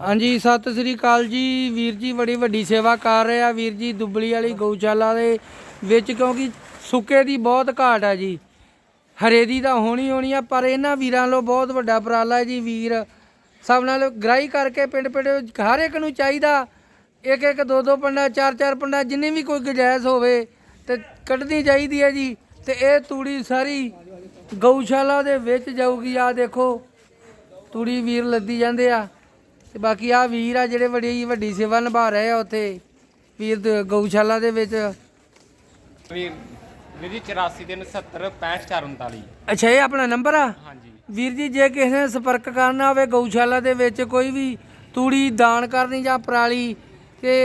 ਹਾਂਜੀ, ਸਤਿ ਸ੍ਰੀ ਅਕਾਲ ਜੀ। ਵੀਰ ਜੀ, ਬੜੀ ਵੱਡੀ ਸੇਵਾ ਕਰ ਰਹੇ ਆ। ਵੀਰ ਜੀ, ਦੁੱਬਲੀ ਵਾਲੀ ਗਊਸ਼ਾਲਾ ਦੇ ਵਿੱਚ ਕਿਉਂਕਿ ਸੁੱਕੇ ਦੀ ਬਹੁਤ ਘਾਟ ਆ ਜੀ। ਹਰੇ ਦੀ ਤਾਂ ਹੋਣੀ ਹੋਣੀ ਆ, ਪਰ ਇਹਨਾਂ ਵੀਰਾਂ ਲੋ ਬਹੁਤ ਵੱਡਾ ਉਪਰਾਲਾ ਹੈ ਜੀ, ਵੀਰ। ਸਭ ਨਾਲ ਗ੍ਰਾਈ ਕਰਕੇ ਪਿੰਡ ਪਿੰਡ ਹਰ ਇੱਕ ਨੂੰ ਚਾਹੀਦਾ। ਇੱਕ ਇੱਕ, ਦੋ ਦੋ ਪੰਡਾ, ਚਾਰ ਚਾਰ ਪੰਡਾ, ਜਿੰਨੀ ਵੀ ਕੋਈ ਗੁਜਾਇਸ ਹੋਵੇ ਤੇ ਕੱਢਣੀ ਚਾਹੀਦੀ ਹੈ ਜੀ। ਤੇ ਇਹ ਤੂੜੀ ਸਾਰੀ ਗਊਸ਼ਾਲਾ ਦੇ ਵਿੱਚ ਜਾਊਗੀ। ਆ ਦੇਖੋ, ਤੂੜੀ ਵੀਰ ਲੱਦੀ ਜਾਂਦੇ ਆ। ਤੇ ਬਾਕੀ ਆ ਵੀਰ ਆ ਜਿਹੜੇ ਬੜੀ ਵੱਡੀ ਸੇਵਾ ਨਿਭਾ ਰਹੇ ਆ ਉੱਥੇ। ਵੀਰ ਦ- ਗਊਸ਼ਾਲਾ ਦੇ ਵਿੱਚ। ਵੀਰ ਵੀਰ ਜੀ 84 ਦਿਨ 70 65 439 ਅੱਛਾ ਇਹ ਆਪਣਾ ਨੰਬਰ ਆ? ਹਾਂਜੀ। ਵੀਰ ਜੀ ਜੇ ਕਿਸੇ ਨੇ ਸੰਪਰਕ ਕਰਨਾ ਹੋਵੇ ਗਊਸ਼ਾਲਾ ਦੇ ਵਿੱਚ ਕੋਈ ਵੀ ਤੂੜੀ ਦਾਨ ਕਰਨੀ ਜਾਂ ਪਰਾਲੀ ਤੇ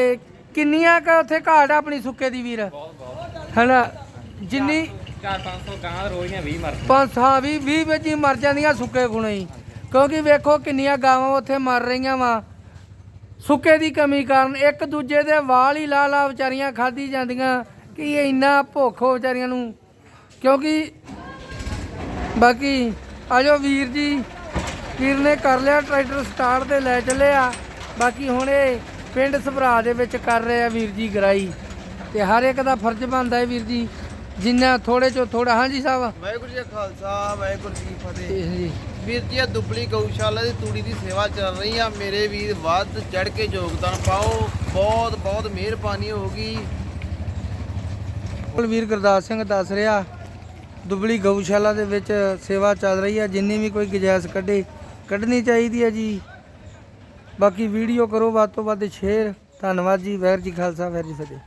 ਕਿੰਨੀਆਂ ਕ ਉੱਥੇ ਘਾਟ ਆ ਆਪਣੀ ਸੁੱਕੇ ਦੀ ਵੀਰ? ਬਹੁਤ ਬਹੁਤ। ਹਨਾ? ਜਿੰਨੀ 4-500 ਗਾਂ ਰੋਜ਼ ਦੀਆਂ 20 ਮਰ ਪੰਜ ਹਾਂ ਵੀ 20 ਵਿੱਚ ਹੀ ਮਰ ਜਾਂਦੀਆਂ ਸੁੱਕੇ ਗੁਣੇ ਹੀ। ਕਿਉਂਕਿ ਵੇਖੋ ਕਿੰਨੀਆਂ ਗਾਵਾਂ ਉੱਥੇ ਮਰ ਰਹੀਆਂ ਵਾ। ਸੁੱਕੇ ਦੀ ਕਮੀ ਕਾਰਨ ਇੱਕ ਦੂਜੇ ਦੇ ਵਾਲ ਹੀ ਲਾ ਲਾ ਵਿਚਾਰੀਆਂ ਖਾਦੀ ਜਾਂਦੀਆਂ। ਕਿ ਇਹ ਇੰਨਾ ਭੁੱਖ ਹੋ ਵਿਚਾਰੀਆਂ ਨੂੰ? ਕਿਉਂਕਿ ਬਾਕੀ ਆਜੋ ਵੀਰ ਜੀ, ਵੀਰ ਨੇ ਕਰ ਲਿਆ, ਟਰੈਕਟਰ ਸਟਾਰਟ ਤੇ ਲੈ ਚੱਲੇ ਆ। ਬਾਕੀ ਹੁਣ ਇਹ ਪਿੰਡ ਸਭਰਾ ਦੇ ਵਿੱਚ ਕਰ ਰਹੇ ਆ ਵੀਰ ਜੀ ਗਰਾਈ। ਤੇ ਹਰ ਇੱਕ ਦਾ ਫਰਜ਼ ਬਣਦਾ ਹੈ ਵੀਰ ਜੀ। ਜਿੰਨਾ ਥੋੜੇ ਚੋਂ ਥੋੜਾ ਹਾਂਜੀ ਸਾਹਿਬ? ਵਾਹਿਗੁਰੂ ਜੀ ਕਾ ਖਾਲਸਾ ਵਾਹਿਗੁਰੂ ਜੀ ਕੀ ਫਤਿਹ। ਜੀ ਵੀਰ ਜੀ ਇਹ ਦੁੱਬਲੀ ਗਊਸ਼ਾਲਾ ਦੀ ਤੂੜੀ ਦੀ ਸੇਵਾ ਚੱਲ ਰਹੀ ਆ। ਮੇਰੇ ਵੀਰ ਵੱਧ ਚੜ ਕੇ ਯੋਗਦਾਨ ਪਾਓ। ਬਹੁਤ ਬਹੁਤ ਮਿਹਰਬਾਨੀ ਹੋਗੀ ਕੁਲਵੀਰ ਗੁਰਦਾਸ ਸਿੰਘ ਦੱਸ ਰਿਹਾ ਦੁਬਲੀ ਗਊਸ਼ਾਲਾ ਦੇ ਵਿੱਚ ਸੇਵਾ ਚੱਲ ਰਹੀ ਹੈ ਜਿੰਨੀ ਵੀ ਕੋਈ ਗੁਜਾਇਸ਼ ਕੱਢੇ ਕੱਢਣੀ ਚਾਹੀਦੀ ਹੈ ਜੀ। ਬਾਕੀ ਵੀਡੀਓ ਕਰੋ ਵੱਧ ਤੋਂ ਵੱਧ ਸ਼ੇਅਰ। ਧੰਨਵਾਦ ਜੀ। ਵੈਰ ਜੀ ਖਾਲਸਾ ਵੈਰ ਜੀ ਫਤਿਹ।